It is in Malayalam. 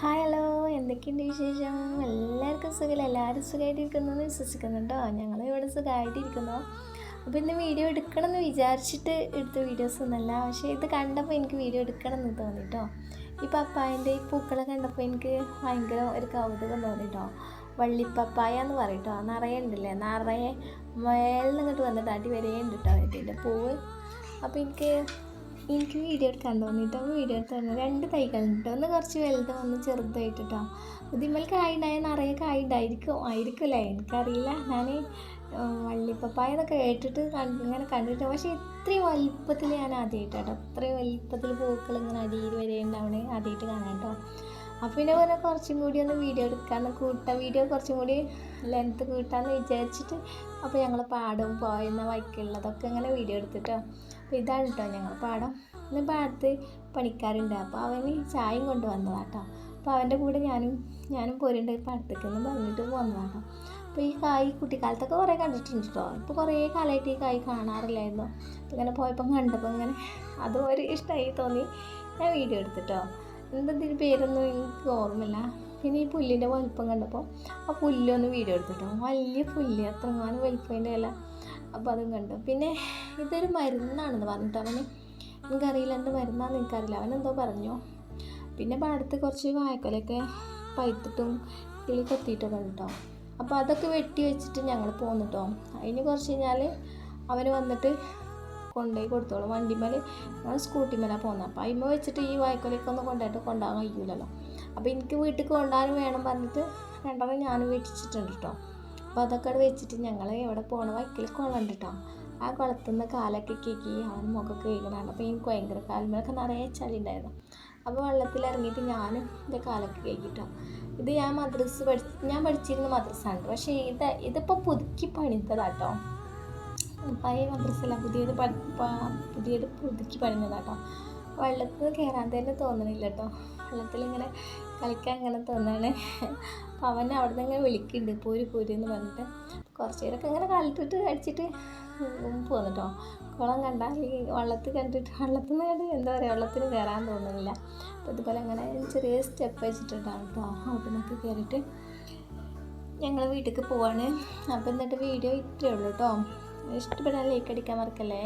ഹായ് ഹലോ എന്തൊക്കെയുണ്ട് വിശേഷം? എല്ലാവർക്കും സുഖമില്ല എല്ലാവരും സുഖമായിട്ടിരിക്കുന്നു എന്ന് വിശ്വസിക്കുന്നുണ്ടോ ഞങ്ങൾ ഇവിടെ സുഖമായിട്ടിരിക്കുന്നു അപ്പോൾ ഇന്ന് വീഡിയോ എടുക്കണം എന്ന് വിചാരിച്ചിട്ട് എടുത്ത വീഡിയോസ് ഒന്നല്ല പക്ഷേ ഇത് കണ്ടപ്പോൾ എനിക്ക് വീഡിയോ എടുക്കണം എന്ന് തോന്നിട്ടോ ഈ പപ്പായന്റെ ഈ പൂക്കളെ കണ്ടപ്പോൾ എനിക്ക് ഭയങ്കര ഒരു കൗതുകം തോന്നി കേട്ടോ വള്ളിപ്പപ്പായ എന്ന് പറയട്ടോ നിറയെ ഉണ്ടല്ലേ? നിറയെ മേലിൽ നിന്നിട്ട് വന്നിട്ട് അടി വരെയുണ്ട് കേട്ടോ ഇതിന്റെ പൂവ്. അപ്പോൾ എനിക്ക് എനിക്ക് വീഡിയോ എടുക്കാൻ തോന്നിയിട്ടോ വീഡിയോ എടുത്ത് തന്നെ രണ്ട് തൈകളുണ്ട്. ഒന്ന് കുറച്ച് വലുത് ഒന്ന് ചെറുതായിട്ടോ ഇതിമ്മൽ ഇതിന്മേൽ കായ് ഉണ്ടായ നിറയെ കായ ഉണ്ടായിരിക്കും ആയിരിക്കുമല്ലേ? എനിക്കറിയില്ല. ഞാൻ വള്ളിപ്പപ്പായ എന്നൊക്കെ കേട്ടിട്ട് ഇങ്ങനെ കണ്ടിട്ട് പക്ഷേ ഇത്രയും വലിപ്പത്തിൽ ഞാൻ ആദ്യമായിട്ട് കേട്ടോ ഇത്രയും വലിപ്പത്തിൽ പൂക്കൾ ഇങ്ങനെ അടിയിൽ വരെ ഉണ്ടാവണേ ആദ്യമായിട്ട് കാണാം കേട്ടോ അപ്പോൾ പിന്നെ പറഞ്ഞാൽ കുറച്ചും കൂടി ഒന്ന് വീഡിയോ എടുക്കാമെന്ന് കൂട്ടാം വീഡിയോ കുറച്ചും കൂടി ലെങ്ത്ത് കൂട്ടാമെന്ന് വിചാരിച്ചിട്ട് അപ്പോൾ ഞങ്ങൾ പാടും പോയെന്ന വൈക്കുള്ളതൊക്കെ ഇങ്ങനെ വീഡിയോ എടുത്തിട്ടോ. അപ്പോൾ ഇതാണ് കേട്ടോ ഞങ്ങൾ പാടം. ഇന്ന് പാടത്ത് പണിക്കാരുണ്ട്. അപ്പോൾ അവന് ചായയും കൊണ്ട് വന്നതാട്ടോ അപ്പോൾ അവന്റെ കൂടെ ഞാനും ഞാനും പോരുണ്ട് പാടത്തേക്കെന്ന് പറഞ്ഞിട്ട് വന്നതാട്ടോ അപ്പോൾ ഈ കായ് കുട്ടിക്കാലത്തൊക്കെ കുറേ കണ്ടിട്ടുണ്ട് കേട്ടോ ഇപ്പോൾ കുറേ കാലമായിട്ട് ഈ കായ് കാണാറില്ലായിരുന്നു. അപ്പോൾ ഇങ്ങനെ പോയപ്പം കണ്ടപ്പോൾ ഇങ്ങനെ അതും ഒരു ഇഷ്ടമായി തോന്നി. ഞാൻ വീഡിയോ എടുത്തിട്ടോ. എന്തെന്തിന് പേരൊന്നും എനിക്ക് ഓർമ്മയില്ല. പിന്നെ ഈ പുല്ലിന്റെ വലിപ്പം കണ്ടപ്പോൾ ആ പുല്ലൊന്ന് വീഡിയോ എടുത്തിട്ടോ. വലിയ പുല്ല് എത്രങ്ങാനും വലിപ്പം ഇല. അപ്പോൾ അതും കണ്ടു. പിന്നെ ഇതൊരു മരുന്നാണെന്ന് പറഞ്ഞിട്ട് അവന് എനിക്കറിയില്ല എന്ത് മരുന്നാണെന്ന് എനിക്കറിയില്ല. എന്തോ പറഞ്ഞു. പിന്നെ പാടത്ത് കുറച്ച് വായക്കൊലയൊക്കെ പഴുത്തിട്ടും കിളി കൊത്തിയിട്ടൊക്കെ കേട്ടോ അപ്പോൾ അതൊക്കെ വെട്ടി വെച്ചിട്ട് ഞങ്ങൾ പോന്നിട്ടോ അതിന് കുറച്ച് കഴിഞ്ഞാൽ അവന് വന്നിട്ട് കൊണ്ടുപോയി കൊടുത്തോളും. വണ്ടിമേൽ ഞങ്ങൾ സ്കൂട്ടിമേലാണ് പോകുന്നത് അപ്പോൾ അതിമ വെച്ചിട്ട് ഈ വായ്ക്കൊലയൊക്കെ ഒന്ന് കൊണ്ടുപോയിട്ട് കൊണ്ടുപോകാൻ കഴിയില്ലല്ലോ അപ്പോൾ എനിക്ക് വീട്ടിൽ കൊണ്ടുപോകാനും വേണം പറഞ്ഞിട്ട് രണ്ടെണ്ണം ഞാൻ വെച്ചിട്ടുണ്ട് കേട്ടോ അപ്പോൾ അതൊക്കെ അവിടെ വെച്ചിട്ട് ഞങ്ങൾ എവിടെ പോകണ വൈക്കിൽ കൊള്ളണ്ട് കേട്ടോ ആ കുളത്തിൽ നിന്ന് കാലൊക്കെ കേക്കി അവൻ മുഖമൊക്കെ കഴിക്കണാണ് അപ്പോൾ എനിക്ക് ഭയങ്കര കാൽമേലൊക്കെ നിറയെ ചളി ഉണ്ടായിരുന്നു അപ്പോൾ വെള്ളത്തിൽ ഇറങ്ങിയിട്ട് ഞാനും എന്റെ കാലൊക്കെ കഴിക്കിട്ടോ ഇത് ഞാൻ മദ്രസ് പഠി ഞാൻ പഠിച്ചിരുന്ന മദ്രസാണ്. പക്ഷേ ഇത് ഇതിപ്പോൾ പുതുക്കി പണിതതാട്ടോ. പഴയ മദ്രസല്ല പുതിയത് പുതിയത് പുതുക്കി പണിഞ്ഞതാട്ടോ വെള്ളത്തിൽ കയറാൻ തന്നെ തോന്നണില്ല കേട്ടോ വെള്ളത്തിൽ ഇങ്ങനെ കളിക്കാൻ ഇങ്ങനെ തോന്നാണ്. അപ്പോൾ അവൻ അവിടെ നിന്ന് ഇങ്ങനെ വിളിക്കുന്നുണ്ട്. പോര് പോര് എന്ന് പറഞ്ഞിട്ട്. കുറച്ച് നേരമൊക്കെ ഇങ്ങനെ കാലിട്ടിട്ട് അടിച്ചിട്ട് പോന്നിട്ടോ. കുളം കണ്ടാൽ ഈ വെള്ളത്തിൽ കണ്ടിട്ട് വള്ളത്തിൽ നിന്ന് കണ്ട് എന്താ പറയുക വള്ളത്തിന് കയറാൻ തോന്നുന്നില്ല. അപ്പോൾ ഇതുപോലെ അങ്ങനെ ചെറിയ സ്റ്റെപ്പ് വെച്ചിട്ടുണ്ടാവും കേട്ടോ അവിടെ നിന്നൊക്കെ കയറിയിട്ട് ഞങ്ങൾ വീട്ടിലേക്ക് പോവാണ്. അപ്പോൾ എന്നിട്ട് വീഡിയോ ഇത്രയേ ഉള്ളൂ കേട്ടോ ഇഷ്ടപ്പെടാൻ ലൈക്ക് അടിക്കാൻ മറക്കല്ലേ?